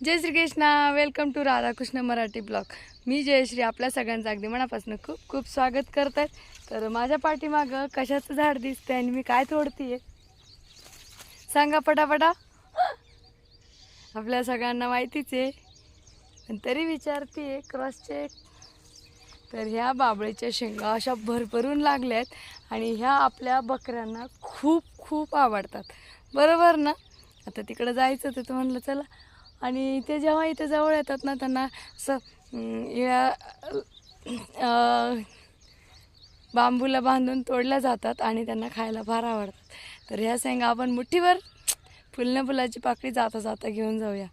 Jai Shri Krishna welcome to Radhakrishna Marathi blog मी जयश्री आपल्या सगळ्यांचं अगदी मनापासून खूप खूप स्वागत करत आहेत तर माझ्या पाठीमागं कशाचं झाड दिसतंय आणि मी काय तोडतीये? सांगा पटापटा. आपल्या सगळ्यांना माहितीच. आहे पण तरी विचारते क्रॉस चेक तर ह्या बाबळीच्या शेंगा अशा भरभरून लागल्यात आणि ह्या आपल्या बकऱ्यांना खूप खूप आवडतात. बरोबर ना? आता तिकडं जायचं होतं तर म्हणलं चला. आणि ते जेव्हा इथे जवळ येतात ना त्यांना असं या बांबूला बांधून तोडल्या जातात आणि त्यांना खायला फार आवडतात. तर ह्या शेंगा आपण मुठीभर फुलण्या फुलाची पाकळी जाता जाता घेऊन जाऊया.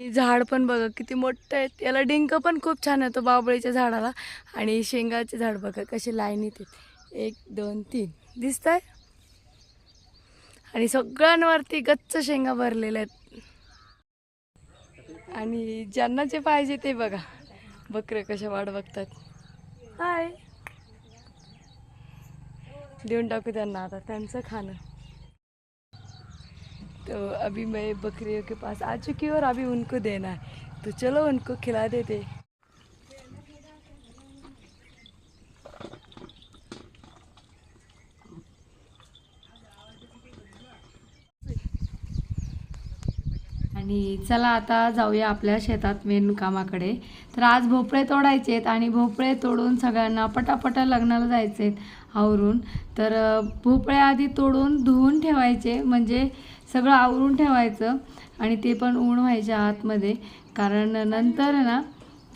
हे झाड पण बघा किती मोठं आहे. याला डिंक पण खूप छान येतो बाबळीच्या झाडाला. आणि शेंगाचे झाड बघा कसे लाईनीत आहेत एक दोन तीन. दिसत आहे आणि सगळ्यांवरती गच्च शेंगा भरलेल्या आहेत. आणि ज्यांना जे पाहिजे ते बघा. बकरे कशा वाट बघतात. हाय देऊन टाकू त्यांना आता त्यांचं खाणं. तो अभी मैं बकरियों के पास. आ चुकी हूँ और अभी उनको देना है. तो चलो उनको खिला देते. आणि चला आता जाऊया आपल्या शेतात मेन कामाकडे. तर आज भोपळे तोडायचे आहेत आणि भोपळे तोडून सगळ्यांना पटापटा लग्नाला जायचे आहेत आवरून. तर भोपळे आधी तोडून धुवून ठेवायचे म्हणजे सगळं आवरून ठेवायचं आणि ते पण ऊन व्हायच्या आतमध्ये. कारण नंतर ना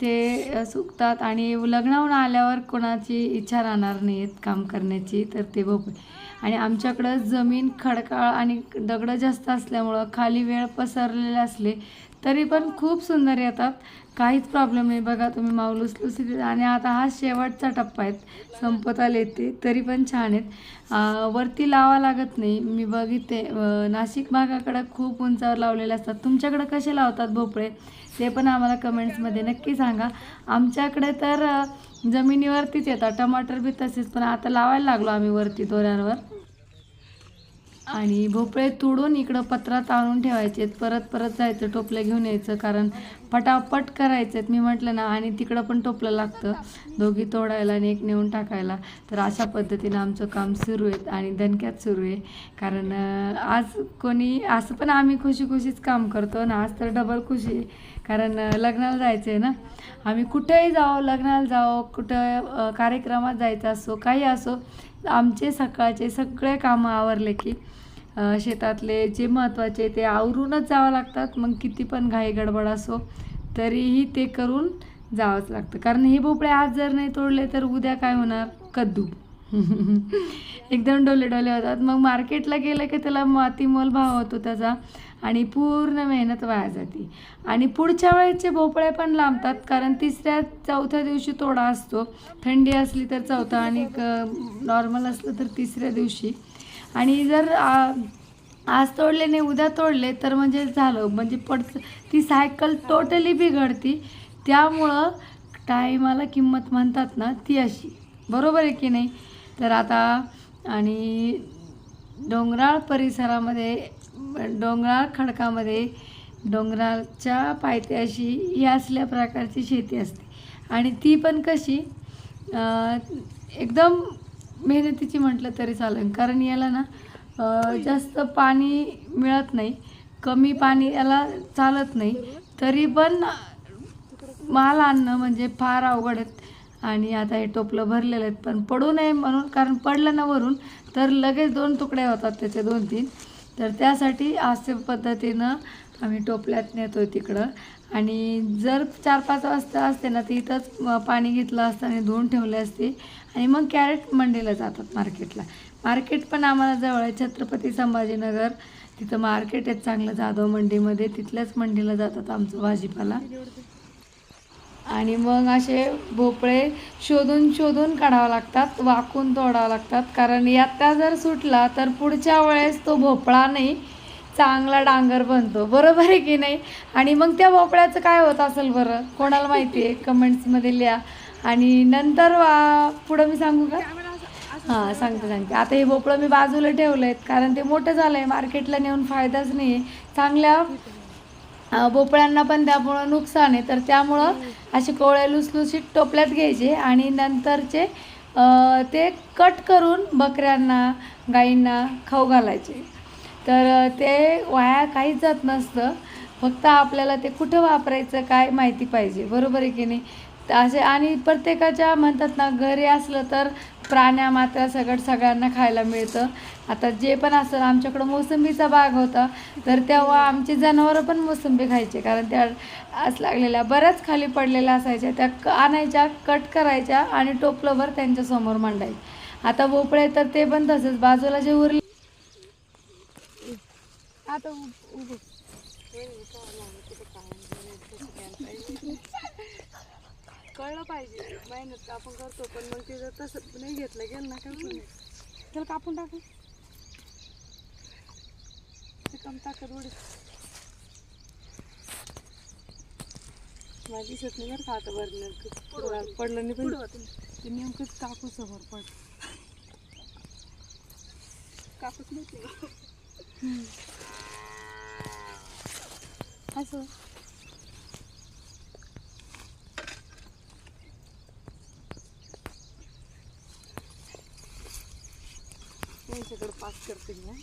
ते सुकतात आणि लग्नाहून आल्यावर कोणाची इच्छा राहणार नाही आहेत काम करण्याची तर ते भोपळे आणि आमच्याकडं जमीन खडकाळ आणि दगडं जास्त असल्यामुळं खाली वेळ पसरलेले असले तरी पण खूप सुंदर येतात. काहीच प्रॉब्लेम नाही. बघा तुम्ही माऊलुसलुसीत आणि आता हा शेवटचा टप्पा आहे. संपत आले ते तरी पण छान आहेत. वरती लावा लागत नाही. मी बघितते नाशिक भागाकडं खूप उंचावर लावलेले असतात. तुमच्याकडं कसे लावतात भोपळे? ते पण आम्हाला कमेंट्समध्ये नक्की सांगा. आमच्याकडे तर जमिनीवरतीच येतात. टमाटर बी तसेच. पण आता लावायला लागलो आम्ही वरती दोऱ्यांवर. आणि भोपळे तोडून इकडं पत्रात आणून ठेवायचे परत परत जायचं टोपलं घेऊन यायचं. कारण पटापट करायचं मी म्हटलं ना आणि तिकडं पण टोपलं लागतं. दोघी तोडायला आणि एक नेऊन टाकायला. तर अशा पद्धतीनं आमचं काम सुरू आहे आणि दणक्यात सुरू आहे. कारण आज कोणी असं पण आम्ही खुशी खुशीच काम करतो ना आज तर डबल खुशी आहे. कारण लग्नाला जायचं आहे ना. आम्ही कुठेही जाओ लग्नाला जाओ कुठं कार्यक्रमात जायचं असो काही असो आमचे सकाळचे सगळे कामं आवरले की शेतातले जे महत्त्वाचे ते आवरूनच जावं लागतात. मग किती पण घाई गडबड असो तरीही ते करून जावंच लागतं. कारण हे भोपळे आज जर नाही तोडले तर उद्या काय होणार? कद्दू. एकदम डोले डोले होतात. मग मार्केटला गेलं की त्याला मातीमोल भाव होतो त्याचा आणि पूर्ण मेहनत वाया जाते. आणि पुढच्या वेळेचे भोपळे पण लांबतात कारण तिसऱ्या चौथ्या दिवशी तोडा असतो. थंडी असली तर चौथा आणि नॉर्मल असलं तर तिसऱ्या दिवशी. आणि जर आ, आज तोडले नाही उद्या तोडले तर म्हणजे झालं म्हणजे पड ती सायकल टोटली बिघडती. त्यामुळं टायमाला किंमत म्हणतात ना ती अशी. बरोबर आहे की नाही? तर आता आणि डोंगराळ परिसरामध्ये डोंगराळ खडकामध्ये डोंगराच्या पायथ्याशी ही असल्या प्रकारची शेती असते. आणि ती पण कशी एकदम मेहनतीची म्हटलं तरी चालेल. कारण याला ना जास्त पाणी मिळत नाही. कमी पाणी याला चालत नाही. तरी पण माल आणणं म्हणजे फार अवघड आहेत आणि आता हे टोपलं भरलेलं आहेत. पण पडू नये म्हणून कारण पडलं ना वरून तर लगेच दोन तुकडे होतात त्याचे दोन तीन तर त्यासाठी असे पद्धतीनं आम्ही टोपल्यात नेतो तिकडं. आणि जर चार पाच वाजता असते ना तर इथंच पाणी घेतलं असतं आणि धुवून ठेवले असते. आणि मग कॅरेट मंडीला जातात मार्केटला. मार्केट पण आम्हाला जवळ आहे छत्रपती संभाजीनगर तिथं मार्केट आहे चांगलं जाधव मंडीमध्ये. तिथल्याच मंडीला जातात आमचं भाजीपाला. आणि मग असे भोपळे शोधून शोधून काढावं लागतात वाकून तोडावं लागतात. कारण यात्रा जर सुटला तर पुढच्या वेळेस तो भोपळा नाही चांगला डांगर बनतो. बरोबर आहे की नाही? आणि मग त्या भोपळ्याचं काय होत असेल बरं? कोणाला माहिती आहे? कमेंट्समध्ये लिहा. आणि नंतर वा पुढं मी सांगू का? हां सांगते सांगते. आता हे भोपळं मी बाजूला ठेवलं आहेत कारण ते मोठं झालं आहे मार्केटला नेऊन फायदाच नाही आहे चांगल्या भोपळ्यांना पण त्यामुळं नुकसान आहे. तर त्यामुळं असे कोवळे लुसलुसीत टोपल्यात घ्यायचे आणि नंतरचे ते कट करून बकऱ्यांना गाईंना खाऊ घालायचे. तर ते वाया काहीच जात नसतं. फक्त आपल्याला ते कुठं वापरायचं काय माहिती पाहिजे. बरोबर आहे की नाही? तर असे आणि प्रत्येकाच्या म्हणतात ना घरी असलं तर प्राण्या मात्रा सगळं सगळ्यांना खायला मिळतं. आता जे पण असेल आमच्याकडं मोसंबीचा बाग होता तर तेव्हा आमची जनावरं पण मोसंबी खायचे कारण त्या आस लागलेल्या बऱ्याच खाली पडलेल्या असायच्या त्या क आणायच्या कट करायच्या आणि टोपलंभर त्यांच्यासमोर मांडायचे. आता भोपळे तर ते पण तसंच बाजूला जे उरले आता कळलं पाहिजे. मेहनत आपण करतो पण मग ते जर तसं नाही घेतलं गेलं ना काय त्याला कापून टाकू? ते कम ताकद उडी माझी दिसत नाही बरं का आता बरं पडलं नाही पण ते नेमकंच काकू समोर पड. कापूच नाही असं. यांच्याकडे पास करते मी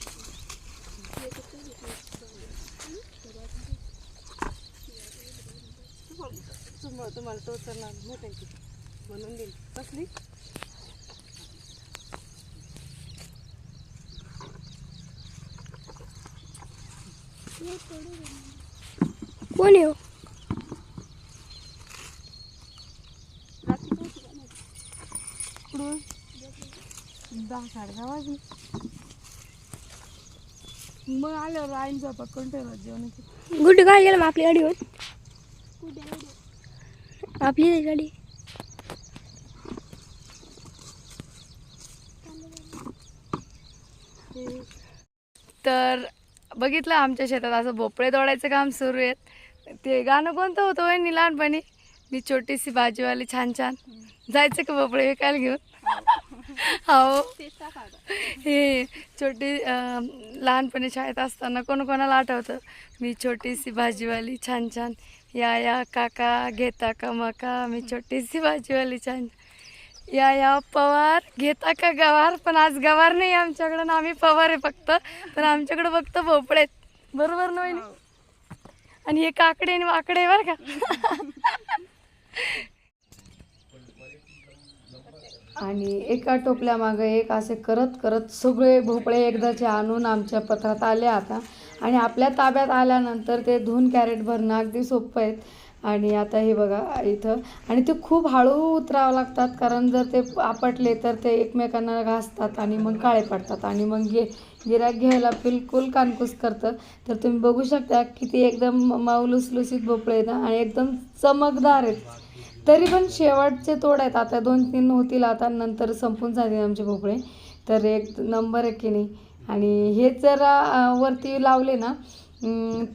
तुम्हाला तुम्हाला टोचरला मोठ्या म्हणून देईल. कसली? कोण येऊ दहा साडे दहा वाजले मग आल्यावर आईन ठेवला जेवण गुड्डू काय गेलं मग आपली गाडी? होऊन आपली गाडी. तर बघितलं आमच्या शेतात असं भोपळे तोडायचं काम सुरू आहे ते गाणं कोणतं होतं वहिनी? लहानपणी. मी छोटीशी भाजीवाली छान छान. जायचं का भोपळे विकायला घेऊन? हो. हे छोटी लहानपणी शाळेत असताना कोण कोणाला आठवतं? मी छोटीशी भाजीवाली छान छान. या या काका घेता का मका? मी छोटीशी भाजीवाली छान. या या पवार घेता का गवार? पण आज गवार नाही आमच्याकडं ना आम्ही पवार आहे फक्त. पण आमच्याकडं फक्त भोपळे आहेत. बरोबर ना वहिनी? आणि हे काकडे आणि वाकडे बरं का? आणि एका टोपल्यामागं एक असे करत करत सगळे भोपळे एकदाचे आणून आमच्या पत्रात आले आता. आणि आपल्या ताब्यात आल्यानंतर ते धुवून कॅरेट भरणं अगदी सोपं आहेत. आणि आता हे बघा इथं. आणि ते खूप हळू उतरावं लागतात कारण जर ते आपटले तर ते एकमेकांना घासतात आणि मग काळे पडतात आणि मग गे गिराक घ्यायला बिलकुल कानकूस करतं. तर तुम्ही बघू शकता किती एकदम माऊलुसलुसीत भोपळे आहेत ना. आणि एकदम चमकदार आहेत. तरी पण शेवटचे तोड आहेत. आता दोन तीन होतील आता नंतर संपून जातील आमचे भोपळे. तर एक नंबर आहे की नाही? आणि हे जर वरती लावले ना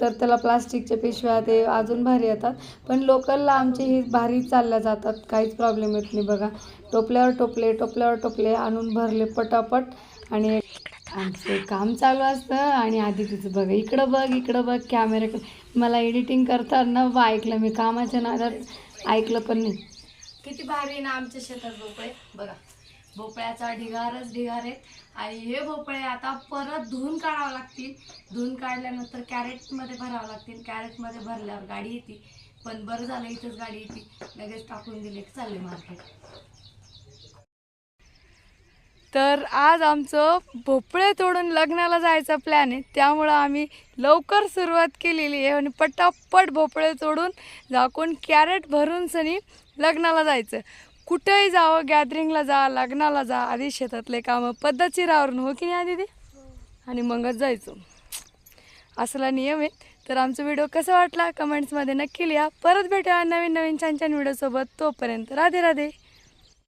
तर त्याला प्लास्टिकच्या पिशव्या ते अजून भारी येतात. पण लोकलला आमचे हे भारी चालल्या जातात काहीच प्रॉब्लेम येत नाही बघा. टोपल्यावर टोपले टोपल्यावर टोपले आणून भरले पटापट. आणि आमचं काम चालू असतं आणि आधी तिचं बघा. इकडं बघ इकडं बघ कॅमेरा मला एडिटिंग करताना बा ऐकलं मी कामाच्या नादात ऐकलं पण नाही. किती भारी ना आमच्या शेतात भोपळे. बघा भोपळ्याचा ढिगारच ढिगार आहे. आणि हे भोपळे आता परत धुवून काढावं लागतील. धुवून काढल्यानंतर कॅरेटमध्ये भरावं लागतील. कॅरेटमध्ये भरल्यावर गाडी येते. पण बरं झालं इथंच गाडी येते. लगेच टाकून दिले की चालले मार्केट. तर आज आमचं भोपळे तोडून लग्नाला जायचा प्लॅन आहे. त्यामुळं आम्ही लवकर सुरुवात केलेली आहे आणि पटापट भोपळे तोडून झाकून कॅरेट भरून सनी लग्नाला जायचं. कुठेही जावं गॅदरिंगला जा लग्नाला जा आधी शेतातले कामं पद्धतशीर आवरून हो की नाही आधी ते आणि मगच जायचं. असला नियम आहे. तर आमचा व्हिडिओ कसा वाटला? कमेंट्समध्ये नक्की लिहा. परत भेटूया नवीन नवीन छान छान व्हिडिओसोबत तोपर्यंत राधे राधे